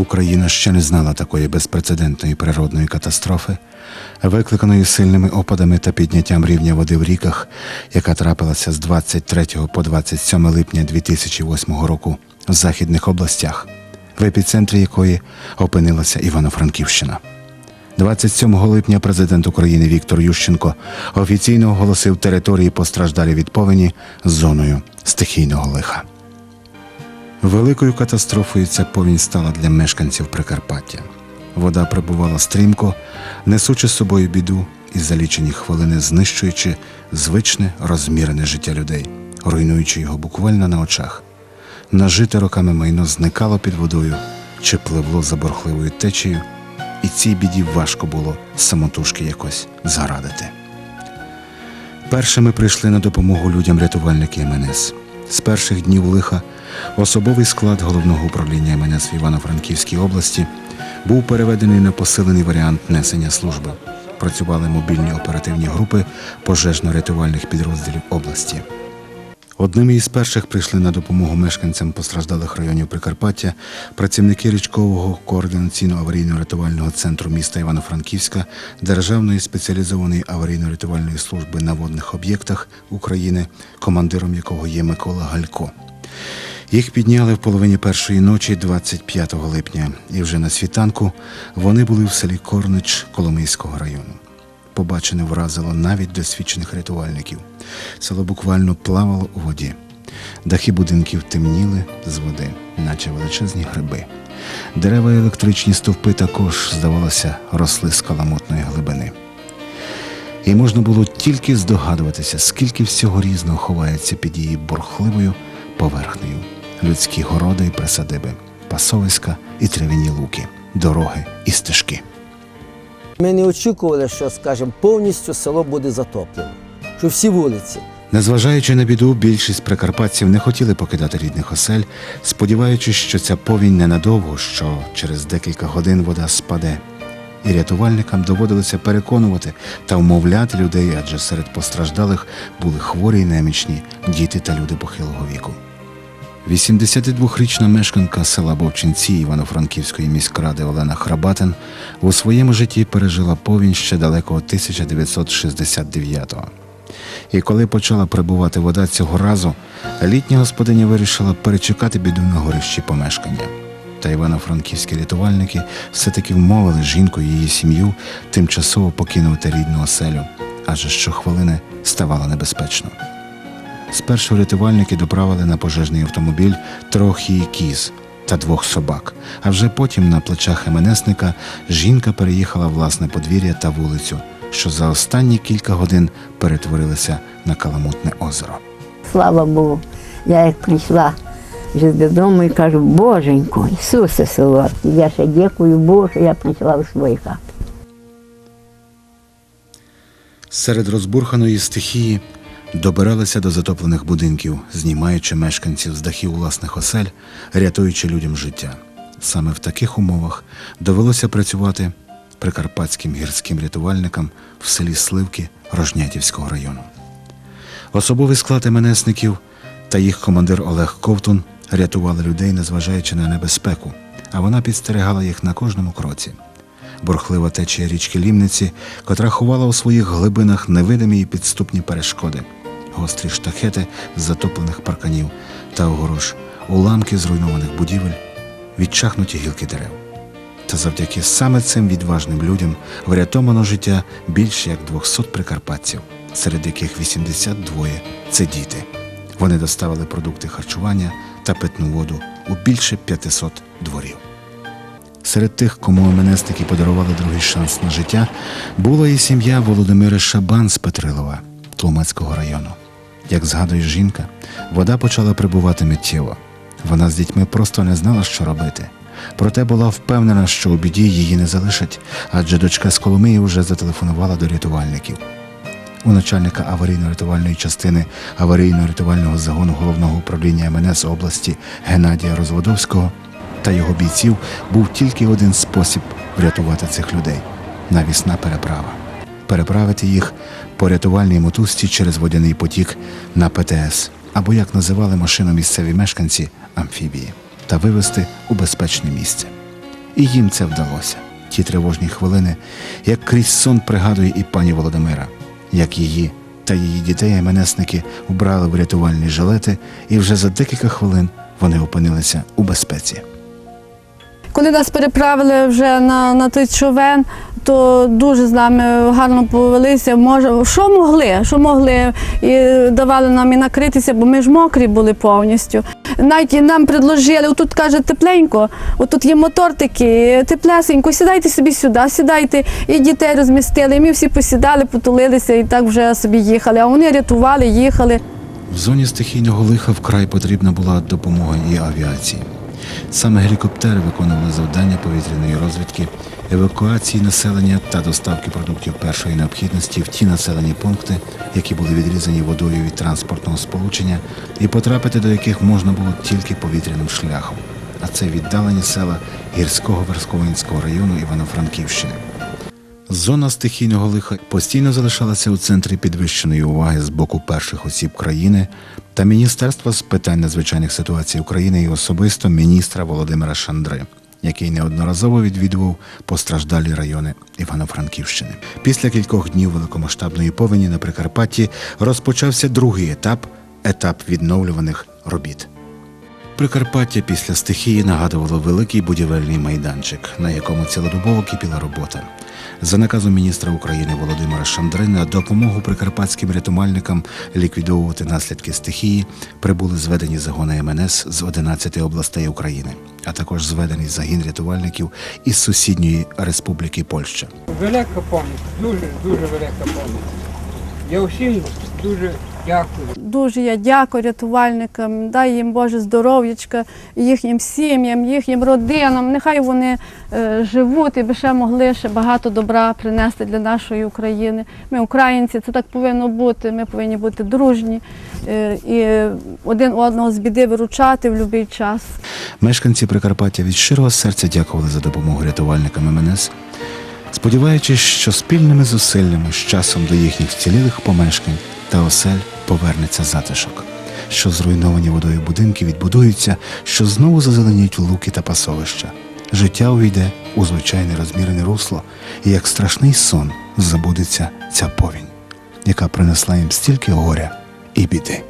Україна ще не знала такої безпрецедентної природної катастрофи, викликаної сильними опадами та підняттям рівня води в ріках, яка трапилася з 23 по 27 липня 2008 року в західних областях, в епіцентрі якої опинилася Івано-Франківщина. 27 липня президент України Віктор Ющенко офіційно оголосив території постраждалі від повені зоною стихійного лиха. Великою катастрофою ця повінь стала для мешканців Прикарпаття. Вода прибувала стрімко, несучи з собою біду і за лічені хвилини знищуючи звичне розмірене життя людей, руйнуючи його буквально на очах. Нажите роками майно зникало під водою чи пливло за борхливою течією, і цій біді важко було самотужки якось зарадити. Першими прийшли на допомогу людям рятувальники МНС. З перших днів лиха особовий склад головного управління МНС в Івано-Франківській області був переведений на посилений варіант несення служби. Працювали мобільні оперативні групи пожежно-рятувальних підрозділів області. Одними із перших прийшли на допомогу мешканцям постраждалих районів Прикарпаття працівники річкового координаційно-аварійно-рятувального центру міста Івано-Франківська Державної спеціалізованої аварійно-рятувальної служби на водних об'єктах України, командиром якого є Микола Галько. Їх підняли в половині першої ночі 25 липня, і вже на світанку вони були в селі Корнич Коломийського району. Побачене вразило навіть досвідчених рятувальників. Село буквально плавало у воді. Дахи будинків темніли з води, наче величезні гриби. Дерева і електричні стовпи також, здавалося, росли з каламутної глибини. І можна було тільки здогадуватися, скільки всього різного ховається під її бурхливою поверхнею. Людські городи і присадиби, пасовиська і травяні луки, дороги і стежки. Ми не очікували, що, скажімо, повністю село буде затоплено, що всі вулиці. Незважаючи на біду, більшість прикарпатців не хотіли покидати рідних осель, сподіваючись, що ця повінь ненадовго, що через декілька годин вода спаде. І рятувальникам доводилося переконувати та вмовляти людей, адже серед постраждалих були хворі й немічні, діти та люди похилого віку. 82-річна мешканка села Бовчинці Івано-Франківської міськради Олена Храбатин у своєму житті пережила повінь ще далекого 1969-го. І коли почала прибувати вода цього разу, літня господиня вирішила перечекати біду на горищі помешкання. Та івано-франківські рятувальники все-таки вмовили жінку і її сім'ю тимчасово покинути рідну оселю, адже щохвилини ставало небезпечно. Спершу рятувальники доправили на пожежний автомобіль трьох її кіз та двох собак, а вже потім на плечах МНСника жінка переїхала власне подвір'я та вулицю, що за останні кілька годин перетворилися на каламутне озеро. Слава Богу. Я як прийшла вже додому і кажу, Боженько, Ісусе солодкий, я ще дякую Богу, що я прийшла у свої хати. Серед розбурханої стихії добиралися до затоплених будинків, знімаючи мешканців з дахів власних осель, рятуючи людям життя. Саме в таких умовах довелося працювати прикарпатським гірським рятувальникам в селі Сливки Рожнятівського району. Особовий склад МНСників та їх командир Олег Ковтун рятували людей, незважаючи на небезпеку, а вона підстерегала їх на кожному кроці. Борхлива течія річки Лімниці, котра ховала у своїх глибинах невидимі і підступні перешкоди, гострі штахети з затоплених парканів та огорож, уламки зруйнованих будівель, відчахнуті гілки дерев. Та завдяки саме цим відважним людям врятовано життя більше як 200 прикарпатців, серед яких 82 – це діти. Вони доставили продукти харчування та питну воду у більше 500 дворів. Серед тих, кому МНСники подарували другий шанс на життя, була і сім'я Володимира Шабан з Петрилова, Тлумацького району. Як згадує жінка, вода почала прибувати миттєво. Вона з дітьми просто не знала, що робити. Проте була впевнена, що у біді її не залишать, адже дочка з Коломиї вже зателефонувала до рятувальників. У начальника аварійно-рятувальної частини аварійно-рятувального загону головного управління МНС області Геннадія Розводовського та його бійців був тільки один спосіб врятувати цих людей навісна переправа. Переправити їх по рятувальній мотузці через водяний потік на ПТС, або як називали машину місцеві мешканці амфібії, та вивезти у безпечне місце. І їм це вдалося. Ті тривожні хвилини, як крізь сон пригадує і пані Володимира, як її та її дітей МНСники вбрали в рятувальні жилети, і вже за декілька хвилин вони опинилися у безпеці. Коли нас переправили вже на, на той човен, то дуже з нами гарно повелися. Може, що могли, що могли, і давали нам і накритися, бо ми ж мокрі були повністю. Навіть нам предложили, отут каже тепленько, отут є мотор такий, теплесенько, сідайте собі сюди, сідайте. І дітей розмістили. І ми всі посідали, потулилися і так вже собі їхали. А вони рятували, їхали. В зоні стихійного лиха вкрай потрібна була допомога і авіації. Саме гелікоптери виконували завдання повітряної розвідки, евакуації населення та доставки продуктів першої необхідності в ті населені пункти, які були відрізані водою від транспортного сполучення, і потрапити до яких можна було тільки повітряним шляхом. А це віддалені села гірського Версковинського району Івано-Франківщини. Зона стихійного лиха постійно залишалася у центрі підвищеної уваги з боку перших осіб країни та Міністерства з питань надзвичайних ситуацій України і особисто міністра Володимира Шандри, який неодноразово відвідував постраждалі райони Івано-Франківщини. Після кількох днів великомасштабної повені на Прикарпатті розпочався другий етап етап відновлюваних робіт. Прикарпаття після стихії нагадувало великий будівельний майданчик, на якому цілодобово кипіла робота. За наказом міністра України Володимира Шандри на допомогу прикарпатським рятувальникам ліквідовувати наслідки стихії прибули зведені загони МНС з 11 областей України, а також зведений загін рятувальників із сусідньої республіки Польща. Велика пам'ять, дуже, дуже велика пам'ять. Я всім дуже дякую. Дуже я дякую рятувальникам, дай їм Боже здоров'ячка, їхнім сім'ям, їхнім родинам. Нехай вони е, живуть і би ще могли ще багато добра принести для нашої України. Ми українці, це так повинно бути. Ми повинні бути дружні е, і один одного з біди виручати в будь-який час. Мешканці Прикарпаття від щирого серця дякували за допомогу рятувальникам МНС, сподіваючись, що спільними зусиллями з часом до їхніх вцілілих помешкань та осель повернеться затишок, що зруйновані водою будинки відбудуються, що знову зазеленіють луки та пасовища. Життя увійде у звичайне розмірене русло, і як страшний сон забудеться ця повінь, яка принесла їм стільки горя і біди.